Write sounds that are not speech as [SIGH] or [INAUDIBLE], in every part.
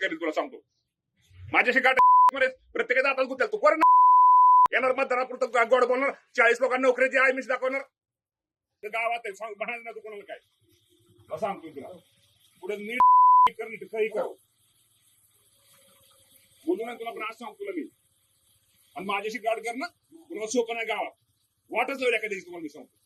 करील तुला सांगतो. माझ्याशी गाठमध्ये प्रत्येकाचा आता गुत्याल तू कोण? येणार मतदारापुरतं गोड बोलणार. चाळीस लोकांना नोकरीची आय मिस दाखवणार. तर गावात आहे, सांग म्हणायचं ना तू कोणाला काय. सांगतो तुला. पुढे नीट कर नीट काही कर. बोलू ना तुला पण आज सांगतो तुला मी. आणि माझ्याशी गाठ कर ना. तुला सोपं नाही गावात. वाटच लावल्या कधी तुम्हाला मी सांगतो.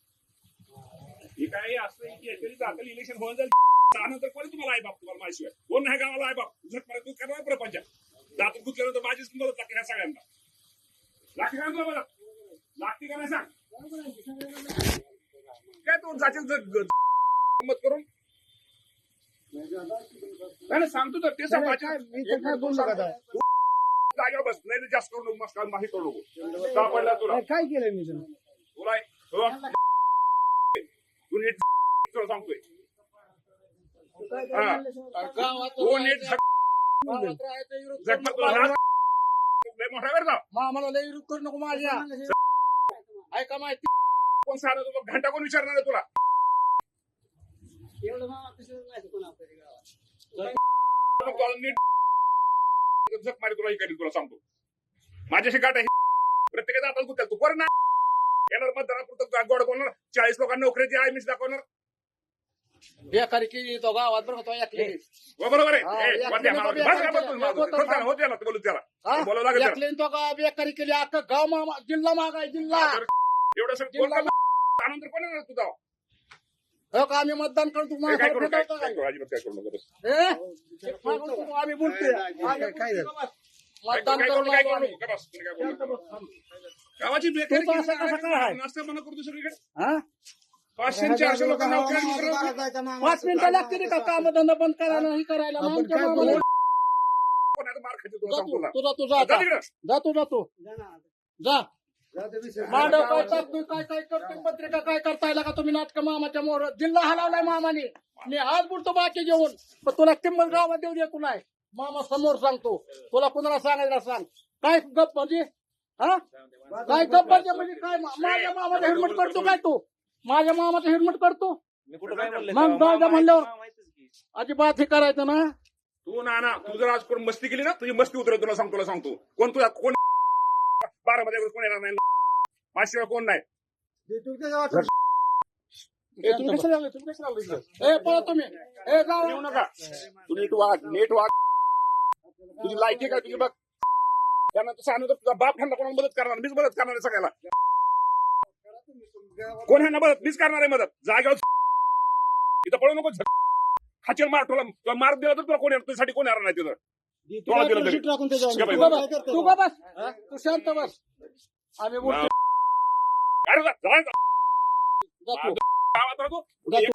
काय असं की याच्याने जातील इलेक्शन होऊन जाईल. त्यानंतर कोणी तुम्हाला आई बाप तुम्हाला माहिती कोण नाही गावाला आई बाप? झटपर्यंत तू करणार प्रपंच. जातून गुतल्यानंतर माझीच मदत लागते ह्या सगळ्यांना. लागते का तुला मदत लागते का नाही सांग? काय तू जातील मत करून? नाही सांगतो तर. ते सांग माझ्या मी तर काय बोललो का आता? जागा बस. नाही तर जास्त करू नको मस्त माहिती करू नको. सापडला तुला. काय केलंय मी तर? तुला तुला सांगतोय हा. तू नीट झक- झकमक तुला राग- लय मोठा कर जा. मामाला लय विरोध करू नको माझ्या. ऐका माहिती कोण सांगणार तुला घंटा कोण विचारणार आहे तुला? नको, अजून नीट झक मारी तुला हे करीन तुला सांगतो. माझ्याशी गाठ आहे. प्रत्येकाचा आता गुत्याल तू कोण ना. येणार मतदारापुरतं गा- गोड बोलणार. चाळीस लोकांना नोकरीची आहे मीच दाखवणार. बेकारी केली तो गावात बरं का तो ऐकली हो, बरोबर आहे. हा, होतं हो त्याला बोलू त्याला हा? बोलावं लागेल तो का बेकारी केली अख्खं गाव मामा जिल्हा मागाय जिल्हा. एवढं सगळं? त्यानंतर कोण तुझा? हो का आम्ही मतदान करतो हे आम्ही बोलतोय. मतदान करू? करून. गावाची बेकारी? नाश्ता बंद करतो सगळीकडे? हा? पाचशे चारशे लोकांना पाच मिनिटं लागतील का काम धंदा बंद करायला? हे करायला मामाला-? कोण. तुझा तुझा जा आता. तिकडं. जा मांडव काय टाकतोय काय काय करतोय पत्रिका काय करताय का तुम्ही नाटक मामाच्या मोर जिल्हा हलवलाय मामाने. मी आज बोलतो बाकी जेवण पण तुला किंमत गावात देऊ देतो नाही मामा समोर सांगतो. तुला कुणाला सांगायला सांग. काय गप म्हणजे हा? काय गप म्हणजे म्हणजे काय माझ्या मामाचा हेल्मेट करतो काय तू? माझ्या मामाचा हेल्मेट करतो मग द्या म्हणल्यावर अजिबात हे करायचं ना. तू ना ना तू जर आज कोण मस्ती केली ना तुझी मस्ती उतरव तुला सांगतो तुला सांगतो. कोण तुला कोण बारा मध्ये कोण येणार नाही? माझ्याशिवाय कोण नाही? ए, तुम्ही कशाला आले? तुम्ही कशाला आले इकडे? ए पळा तुम्ही. ए जाऊ. येऊ नका. तू नीट वाग नीट वाग तुझी लायकी काय तुझी बघ. त्यानंतर सांगतो तुझा बाप ह्यांना कोणाला मदत करणार? मीच मदत करणार आहे सगळ्याला. कोण ह्यांना मदत? मीच करणार आहे मदत. जागेवर [LAUGHS] इथं पळू नको खाचेल मार तुला तुला मार दिला तर तुला कोण येणार? तुझ्यासाठी कोण येणार नाही तिथं? दिलं तरी. तू तू तू शांत बस. आम्ही बोलतो. अरे जा, जा, जा. जा तू. गावात राहतो. जा तू.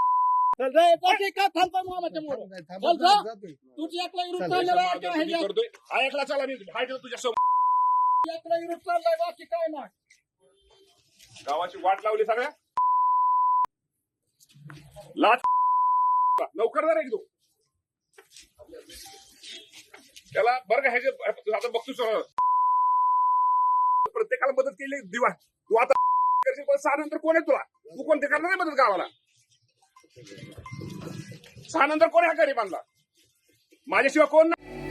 चल जा, जा की का थांबता मामाच्या मोर. चल जा. तुझी एकला विरुद्ध चाललेला आहे का मी ह्याच्यात? करतोय. हा एकला चला मी हाय तुझ्या एकला विरुद्ध चाललाय बाकी काय नाही गावाची वाट लावली सगळ्या. लाच. नोकरदार एक की तू त्याला बरं का ह्याचे आता बघतोस प्रत्येकाला मदत केली दिवा तू आता करशील, पण सहा नंतर कोण आहे तुला? तू कोणते करणार नाही मदत गावाला? सहा नंतर कोण आहे हा गरीबांना? माझ्याशिवाय कोण नाही.